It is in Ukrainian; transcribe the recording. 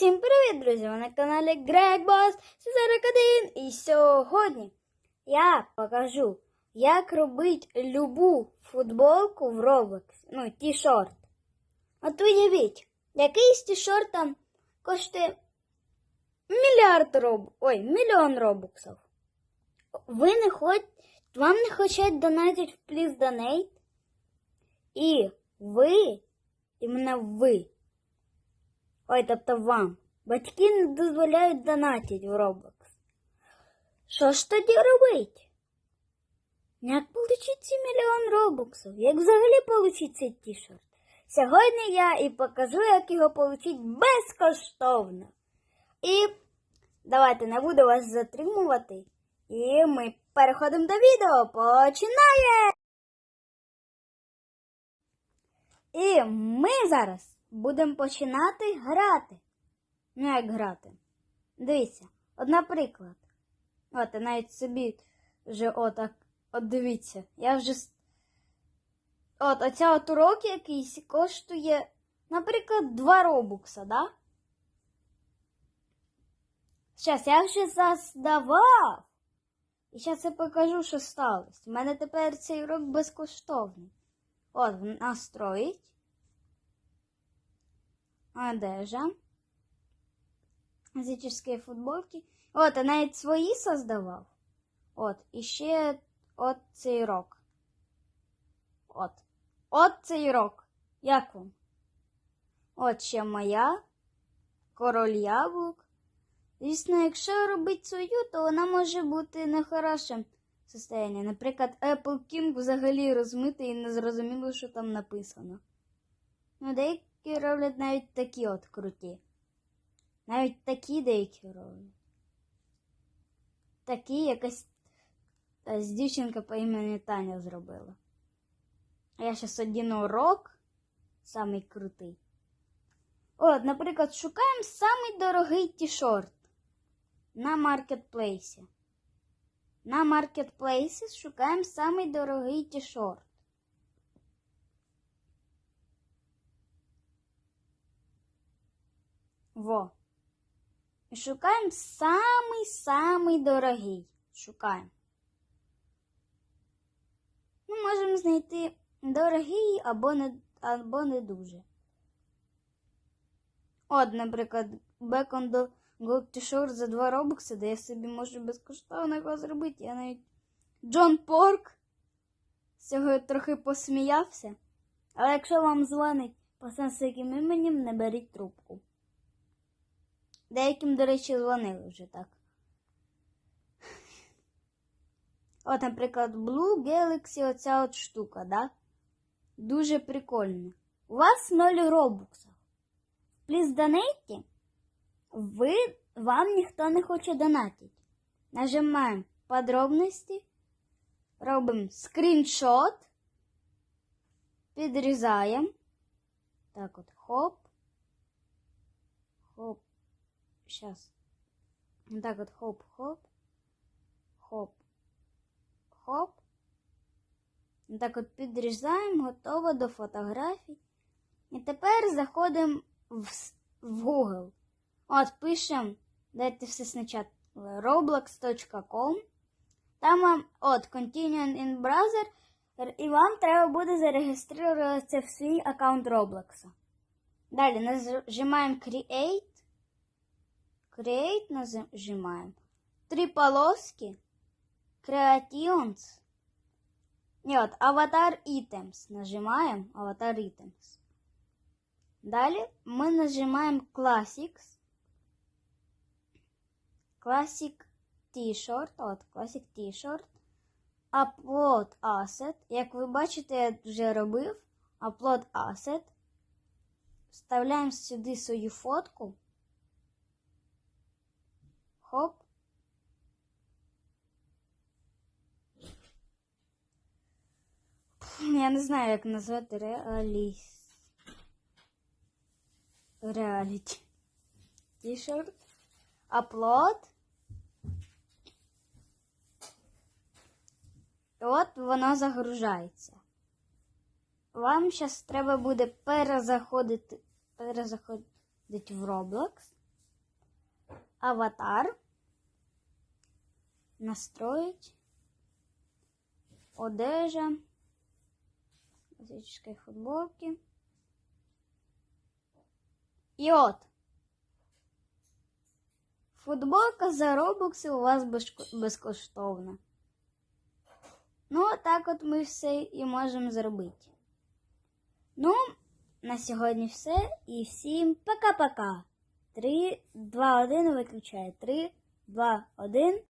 Всім привіт, друзі! Ви на каналі GregBoss 41 і сьогодні я покажу, як робити любу футболку в Roblox, ну, ті-шорт. От уявіть, якийсь ті-шорт там коштує мільярд роб... Ой, мільйон робоксів. Ви не хоч... Вам не хочуть донатити в Please Donate, і ви, іменно ви, Ой, тобто вам. Батьки не дозволяють донатити в Roblox. Що ж тоді робити? Як отримати ці мільйон робоксів? Як взагалі отримати цей ті-шорт? Сьогодні я і покажу, як його отримати безкоштовно. І давайте не буду вас затримувати. І ми переходимо до відео. Починає! І ми зараз будемо починати грати. Ну, як грати. Дивіться, от, наприклад, от я навіть собі вже отак, от дивіться, я вже. От, оця от урок якийсь коштує, наприклад, 2 робукса, да? Зараз я вже заздавав. І зараз я покажу, що сталося. У мене тепер цей урок безкоштовний. От, настроїть. Одежа. Фізичні футболки. От, я навіть свої создавав. От, і ще от цей рок. От. От цей рок. Як вам? От ще моя. Король яблук. Звісно, якщо робити свою, то вона може бути не в хорошому состоянні. Наприклад, Apple King взагалі розмитий і не зрозуміло, що там написано. Ну, деякі роблять навіть такі от круті. Навіть такі деякі роблять. Такі якась та, з дівчинка по імені Таня зробила. А я зараз один урок, самий крутий. От, наприклад, шукаємо самий дорогий ті-шорт на маркетплейсі. На маркетплейсі шукаємо самий дорогий ті-шорт. Во. І шукаємо самий-самий дорогий. Шукаємо. Ми можемо знайти дорогий або не, або не дуже. От, наприклад, Бекон до T-shirt за 2 робокси, де я собі можу безкоштовно його зробити. Я навіть Джон Порк з цього трохи посміявся. Але якщо вам дзвонить по сенсиким іменем, не беріть трубку. Деяким, до речі, дзвонили вже так. От, наприклад, Blue Galaxy, оця от штука, да? Дуже прикольно. У вас 0 робоксів. Плюс донейті ви, вам ніхто не хоче донатити. Нажимаємо подробності, робимо скріншот, підрізаємо. Так от. Хоп. Сейчас. Вот так вот хоп-хоп. Хоп. Хоп. Вот так от підрізаємо, готово до фотографій. І тепер заходимо в, в Google. От, пишемо, дайте все спочатку roblox.com. Там вам от Continue in Browser, і вам треба буде зареєструватися в свій аккаунт Roblox. Далі нажимаємо Create. Create нажимаем. Три полоски. Creations. Нет, Avatar Items. Нажимаем Avatar Items. Далее мы нажимаем Classics. Classic T-shirt. От, Classic T-shirt. Upload Asset. Як ви бачите, я вже робив. Upload Asset. Вставляємо сюди свою фотку. Хоп. Я не знаю, як назвати реаліс. Реаліті. T-shirt. Аплод. От воно загружається. Вам зараз треба буде перезаходити, перезаходити в Roblox. аватар. Настроить. Одежа. Классической футболки. І от. Футболка за робокси у вас безкоштовна. Ну, так от ми все і можемо зробити. Ну, на сьогодні все. І всім пока-пока. 3, 2, 1 виключаю. 3, 2, 1.